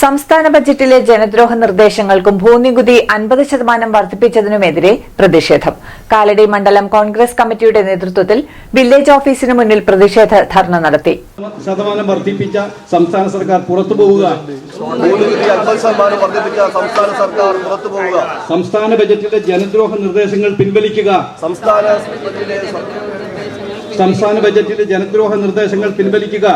സംസ്ഥാന ബജറ്റിലെ ജനദ്രോഹ നിർദ്ദേശങ്ങൾക്കും ഭൂനികുതി അൻപത് ശതമാനം വർദ്ധിപ്പിച്ചതിനുമെതിരെ പ്രതിഷേധം. കാലടി മണ്ഡലം കോൺഗ്രസ് കമ്മിറ്റിയുടെ നേതൃത്വത്തിൽ വില്ലേജ് ഓഫീസിന് മുന്നിൽ പ്രതിഷേധ ധർണ നടത്തി. ശതമാനം വർദ്ധിപ്പിച്ച സംസ്ഥാന സർക്കാർ പുറത്തു പോവുക. ഭൂനികുതി അൻപത് വർദ്ധിപ്പിച്ച സംസ്ഥാന സർക്കാർ പുറത്തു പോവുക. സംസ്ഥാന ബജറ്റിലെ ജനദ്രോഹ നിർദ്ദേശങ്ങൾ പിൻവലിക്കുക. സംസ്ഥാന സംസ്ഥാന ബജറ്റിലെ ജനദ്രോഹ നിർദ്ദേശങ്ങൾ പിൻവലിക്കുക.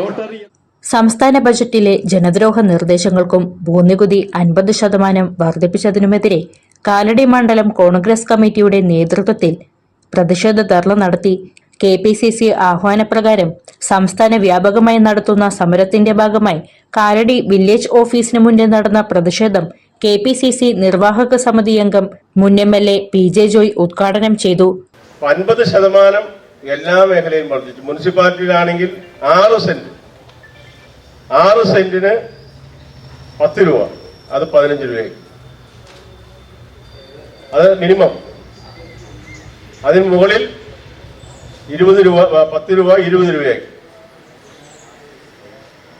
ലോട്ടറി സംസ്ഥാന ബജറ്റിലെ ജനദ്രോഹ നിർദ്ദേശങ്ങൾക്കും ഭൂനികുതി അൻപത് ശതമാനം വർദ്ധിപ്പിച്ചതിനുമെതിരെ കാലടി മണ്ഡലം കോൺഗ്രസ് കമ്മിറ്റിയുടെ നേതൃത്വത്തിൽ പ്രതിഷേധ ധർണ നടത്തി കെ പി സി സി ആഹ്വാനപ്രകാരം സംസ്ഥാന വ്യാപകമായി നടത്തുന്ന സമരത്തിന്റെ ഭാഗമായി കാലടി വില്ലേജ് ഓഫീസിന് മുന്നിൽ നടന്ന പ്രതിഷേധം കെ പി സി സി നിർവാഹക സമിതി അംഗം മുൻ M L A P J Joy ഉദ്ഘാടനം ചെയ്തു. അൻപത് ശതമാനം എല്ലാ മേഖലയും വർദ്ധിച്ചു. മുനിസിപ്പാലിറ്റിയിലാണെങ്കിൽ ആറ് സെന്റ്. ആറ് സെന്റിന് പത്ത് രൂപ. അത് പതിനഞ്ച് രൂപയായി. അത് മിനിമം. അതിന് മുകളിൽ ഇരുപത് രൂപ പത്ത് രൂപ ഇരുപത് രൂപയായി.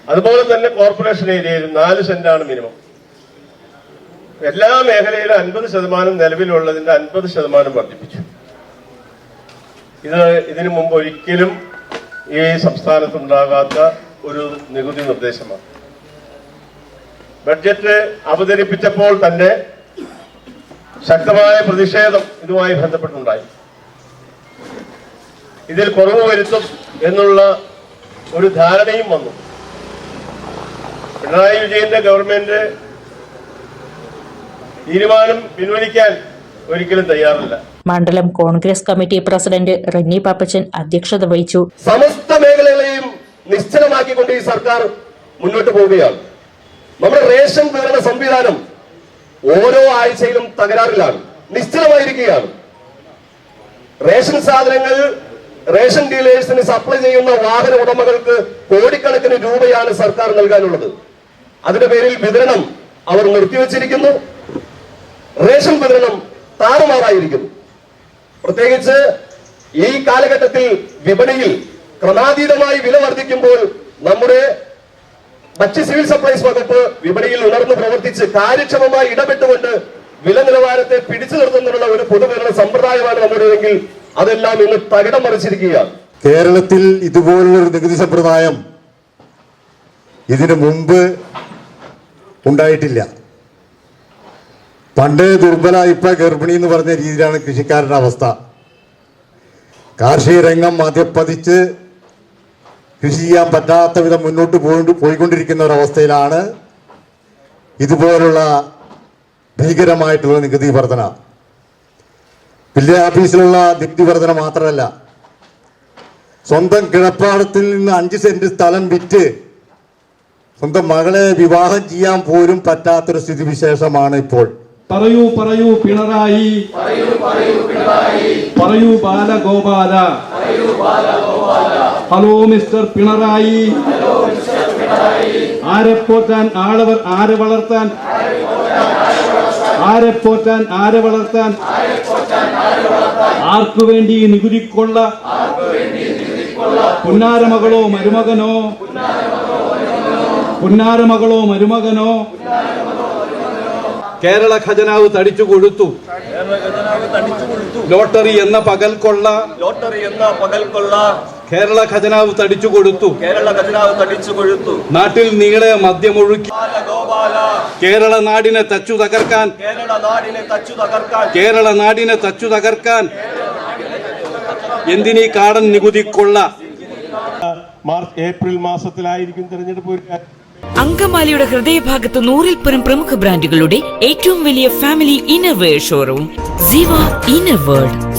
അതുപോലെ തന്നെ കോർപ്പറേഷൻ ഏരിയയിൽ നാല് സെന്റാണ് മിനിമം. എല്ലാ മേഖലയിലും അൻപത് ശതമാനം നിലവിലുള്ളതിന്റെ അൻപത് ശതമാനം വർദ്ധിപ്പിച്ചു. ഇത് ഇതിനു മുമ്പ് ഒരിക്കലും ഈ സംസ്ഥാനത്തുണ്ടാകാത്ത ഒരു നികുതി നിർദ്ദേശമാണ്. ബഡ്ജറ്റ് അവതരിപ്പിച്ചപ്പോൾ തന്നെ ശക്തമായ പ്രതിഷേധം ഇതുമായി ബന്ധപ്പെട്ടുണ്ടായി. ഇതിൽ കുറവ് വരുത്തും എന്നുള്ള ഒരു ധാരണയും വന്നു. പിണറായി വിജയന്റെ ഗവൺമെന്റ് തീരുമാനം പിൻവലിക്കാൻ ഒരിക്കലും തയ്യാറില്ല. മണ്ഡലം കോൺഗ്രസ് കമ്മിറ്റി പ്രസിഡന്റ് റെന്നി പാപ്പച്ചൻ അധ്യക്ഷത വഹിച്ചു. സമസ്ത നിശ്ചലമാക്കിക്കൊണ്ട് ഈ സർക്കാർ മുന്നോട്ട് പോവുകയാണ്. നമ്മുടെ റേഷൻ വിതരണ സംവിധാനം ഓരോ ആഴ്ചയിലും തകരാറിലാണ് നിശ്ചലമായിരിക്കുകയാണ്. റേഷൻ സാധനങ്ങൾ റേഷൻ ഡീലേഴ്സിന് സപ്ലൈ ചെയ്യുന്ന വാഹന ഉടമകൾക്ക് കോടിക്കണക്കിന് രൂപയാണ് സർക്കാർ നൽകാനുള്ളത്. അതിന്റെ പേരിൽ വിതരണം അവർ നിർത്തിവെച്ചിരിക്കുന്നു. റേഷൻ വിതരണം താറുമാറായിരിക്കുന്നു. പ്രത്യേകിച്ച് ഈ കാലഘട്ടത്തിൽ വിപണിയിൽ ക്രമാതീതമായി വില വർദ്ധിക്കുമ്പോൾ നമ്മുടെ മറ്റ് സിവിൽ സപ്ലൈസ് വകുപ്പ് വിപണിയിൽ ഉണർന്നു പ്രവർത്തിച്ച് കാര്യക്ഷമമായി ഇടപെട്ടുകൊണ്ട് വില നിലവാരത്തെ പിടിച്ചു നിർത്തുന്നതിനുള്ള ഒരു പൊതുവിതരണ സമ്പ്രദായമാണ് നമ്മുടേതെങ്കിൽ അതെല്ലാം ഇന്ന് തകിടം മറിച്ചിരിക്കുകയാണ്. കേരളത്തിൽ ഇതുപോലുള്ളൊരു നികുതി സമ്പ്രദായം ഇതിനു മുമ്പ് ഉണ്ടായിട്ടില്ല. പണ്ട് ദുർബല ഇപ്പ ഗർഭിണി എന്ന് പറഞ്ഞ രീതിയിലാണ് കൃഷിക്കാരുടെ അവസ്ഥ. കാർഷിക രംഗം മദ്യപ്പതിച്ച് കൃഷി ചെയ്യാൻ പറ്റാത്ത വിധം മുന്നോട്ട് പോയി പോയിക്കൊണ്ടിരിക്കുന്ന ഒരവസ്ഥയിലാണ് ഇതുപോലുള്ള ഭീകരമായിട്ടുള്ള നികുതി വർധന. വില്ലേജ് ഓഫീസിലുള്ള നികുതി വർധന മാത്രമല്ല. സ്വന്തം കിഴപ്പാടത്തിൽ നിന്ന് അഞ്ച് സെന്റ് സ്ഥലം വിറ്റ് സ്വന്തം മകളെ വിവാഹം ചെയ്യാൻ പോലും പറ്റാത്തൊരു സ്ഥിതിവിശേഷമാണ് ഇപ്പോൾ. പറയൂ പറയൂ പിണറായി. പറയൂ ബാലഗോപാല. Hello mister Pinarayi. ആരെ പോറ്റാൻ ആളവർ ആരെ വളർത്താൻ? ആരെ പോറ്റാൻ ആരെ വളർത്താൻ? ആർക്കു വേണ്ടി നികുതി കൊള്ള പുന്നാരമകളോ മരുമകനോ? പുന്നാരമകളോ മരുമകനോ? കേരള ഖജനാവ് തടിച്ചു കൊടുത്തു ലോട്ടറി എന്ന പകൽ കൊള്ള. ലോട്ടറി എന്ന പകൽ കൊള്ള. കേരള ഖജനാവ് തടിച്ചു കൊടുത്തു കേരള ഖജനാവ് തടിച്ചു കൊടുത്തു നാട്ടിൽ നീളെ മദ്യമൊഴുക്കി. കേരള നാടിനെ തച്ചു തകർക്കാൻ. കേരള നാടിനെ തച്ചു തകർക്കാൻ. കേരള നാടിനെ തച്ചു തകർക്കാൻ. എന്തിനീ കാടൻ നികുതി കൊള്ള. മാർച്ച് ഏപ്രിൽ മാസത്തിലായിരിക്കും തെരഞ്ഞെടുപ്പ് അങ്കമാലിയുടെ ഹൃദയഭാഗത്ത് നൂറിൽ പരം പ്രമുഖ ബ്രാൻഡുകളുടെ ഏറ്റവും വലിയ family innerwear showroom. Jeeva inner world